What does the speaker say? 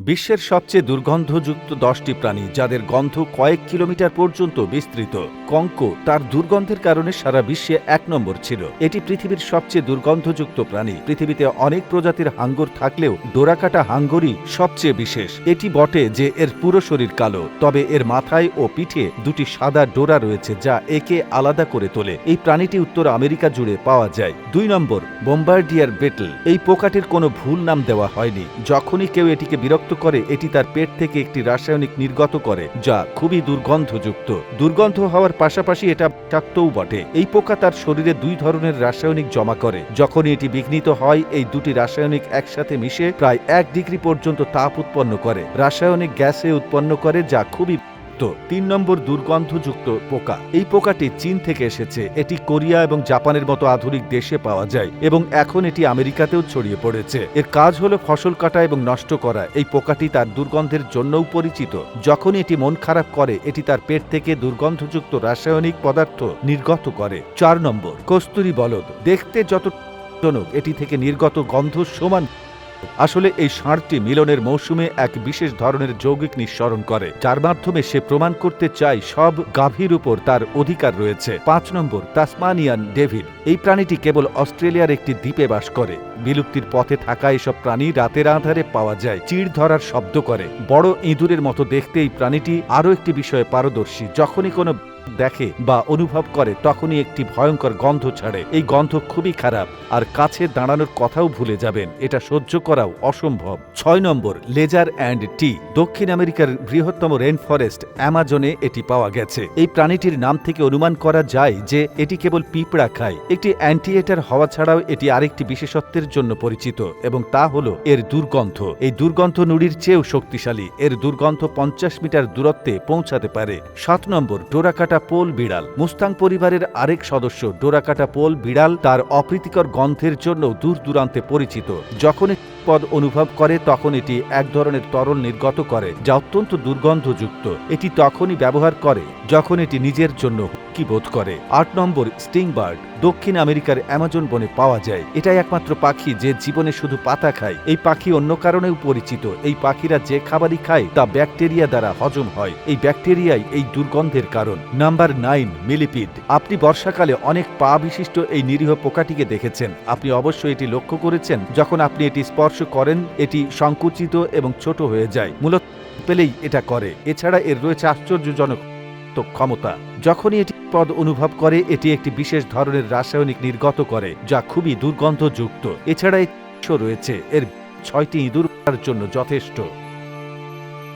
বিশ্বের সবচেয়ে দুর্গন্ধযুক্ত দশটি প্রাণী, যাদের গন্ধ কয়েক কিলোমিটার পর্যন্ত বিস্তৃত, কঙ্ক তার দুর্গন্ধের কারণে সারা বিশ্বে এক নম্বর ছিল। এটি পৃথিবীর সবচেয়ে দুর্গন্ধযুক্ত প্রাণী। পৃথিবীতে অনেক প্রজাতির হাঙ্গর থাকলেও ডোরাকাটা হাঙ্গরই সবচেয়ে বিশেষ। এটি বটে যে এর পুরো শরীর কালো, তবে এর মাথায় ও পিঠে দুটি সাদা ডোরা রয়েছে যা একে আলাদা করে তোলে। এই প্রাণীটি উত্তর আমেরিকা জুড়ে পাওয়া যায়। দুই নম্বর, বোম্বার্ডিয়ার বেটল। এই পোকাটির কোনো ভুল নাম দেওয়া হয়নি। যখনই কেউ এটিকে বিরক্ত করে, এটি তার পেট থেকে একটি রাসায়নিক নির্গত করে, যা খুবই দুর্গন্ধযুক্ত। দুর্গন্ধ হওয়ার পাশাপাশি এটা বিষাক্তও বটে। এই পোকা তার শরীরে দুই ধরনের রাসায়নিক জমা করে। যখনই এটি বিঘ্নিত হয়, এই দুটি রাসায়নিক একসাথে মিশে প্রায় এক ডিগ্রি পর্যন্ত তাপ উৎপন্ন করে। রাসায়নিক গ্যাসে উৎপন্ন করে, যা খুবই বিষাক্ত। তিন নম্বর দুর্গন্ধযুক্ত পোকা। এই পোকাটি চীন থেকে এসেছে। এটি কোরিয়া এবং জাপানের মতো আধুনিক দেশে পাওয়া যায় এবং এখন এটি আমেরিকাতেও ছড়িয়ে পড়েছে। এর কাজ হলো ফসল কাটা এবং নষ্ট করা। এই পোকাটি তার দুর্গন্ধের জন্যও পরিচিত। যখনই এটি মন খারাপ করে, এটি তার পেট থেকে দুর্গন্ধযুক্ত রাসায়নিক পদার্থ নির্গত করে। চার নম্বর, কস্তুরী বলদ। দেখতে যত এটি থেকে নির্গত গন্ধ সমান আসলে এই ষাঁড়টি মিলনের মৌসুমে এক বিশেষ ধরনের যৌগিক নিঃসরণ করে, যার মাধ্যমে সে প্রমাণ করতে চায় সব গাভীর উপর তার অধিকার রয়েছে। পাঁচ নম্বর, তাসমানিয়ান ডেভিড। এই প্রাণীটি কেবল অস্ট্রেলিয়ার একটি দ্বীপে বাস করে। বিলুপ্তির পথে থাকা এসব প্রাণী রাতের আধারে পাওয়া যায়, চিড় ধরার শব্দ করে। বড় ইঁদুরের মতো দেখতে এই প্রাণীটি আরও একটি বিষয়ে পারদর্শী। যখনই কোনো দেখে বা অনুভব করে তখনই একটি ভয়ঙ্কর গন্ধ ছাড়ে। এই গন্ধ খুবই খারাপ, আর কাছে দাঁড়ানোর কথাও ভুলে যাবেন। এটা সহ্য করাও অসম্ভব। ছয় নম্বর, লেজার অ্যান্ড টি। দক্ষিণ আমেরিকার বৃহত্তম রেন ফরেস্ট অ্যামাজনে এটি পাওয়া গেছে। এই প্রাণীটির নাম থেকে অনুমান করা যায় যে এটি কেবল পিঁপড়া খায়। একটি অ্যান্টিএটার হওয়া ছাড়াও এটি আরেকটি বিশেষত্বের জন্য পরিচিত, এবং তা হল এর দুর্গন্ধ। এই দুর্গন্ধ নুড়ির চেয়েও শক্তিশালী। এর দুর্গন্ধ পঞ্চাশ মিটার দূরত্বে পৌঁছাতে পারে। সাত নম্বর, ডোরাকাটা পোল বিড়াল। মুস্তাং পরিবারের আরেক সদস্য ডোরাকাটা পোল বিড়াল তার অপ্রীতিকর গন্ধের জন্য দূর দূরান্তে পরিচিত। যখন পদ অনুভব করে, তখন এটি এক ধরনের তরল নির্গত করে, যা অত্যন্ত দুর্গন্ধযুক্ত। এটি তখনই ব্যবহার করে, যখন এটি নিজের জন্য কি বোধ করে। আট নম্বর স্টিং বার্ড দক্ষিণ আমেরিকার অ্যামাজন বনে পাওয়া যায়। এটাই একমাত্র পাখি যে জীবনে শুধু পাতা খায়। এই পাখি অন্য কারণেও পরিচিত। এই পাখিরা যে খাবারই খায়, তা ব্যাকটেরিয়া দ্বারা হজম হয়। এই ব্যাকটেরিয়াই এই দুর্গন্ধের কারণ। Number nine, millipede. আপনি বর্ষাকালে অনেক পা বিশিষ্ট এই নিরীহ পোকাটিকে দেখেছেন। আপনি অবশ্যই এটি লক্ষ্য করেছেন। যখন আপনি এটি স্পর্শ করেন, এটি সংকুচিত এবং ছোট হয়ে যায়। মূলত পেলেই এটা করে। এছাড়া এর রয়েছে আশ্চর্যজনক ক্ষমতা। যখনই এটি পদ অনুভব করে, এটি একটি বিশেষ ধরনের রাসায়নিক নির্গত করে, যা খুবই দুর্গন্ধযুক্ত। এছাড়া রয়েছে। এর ছয়টি ইঁদুর জন্য যথেষ্ট।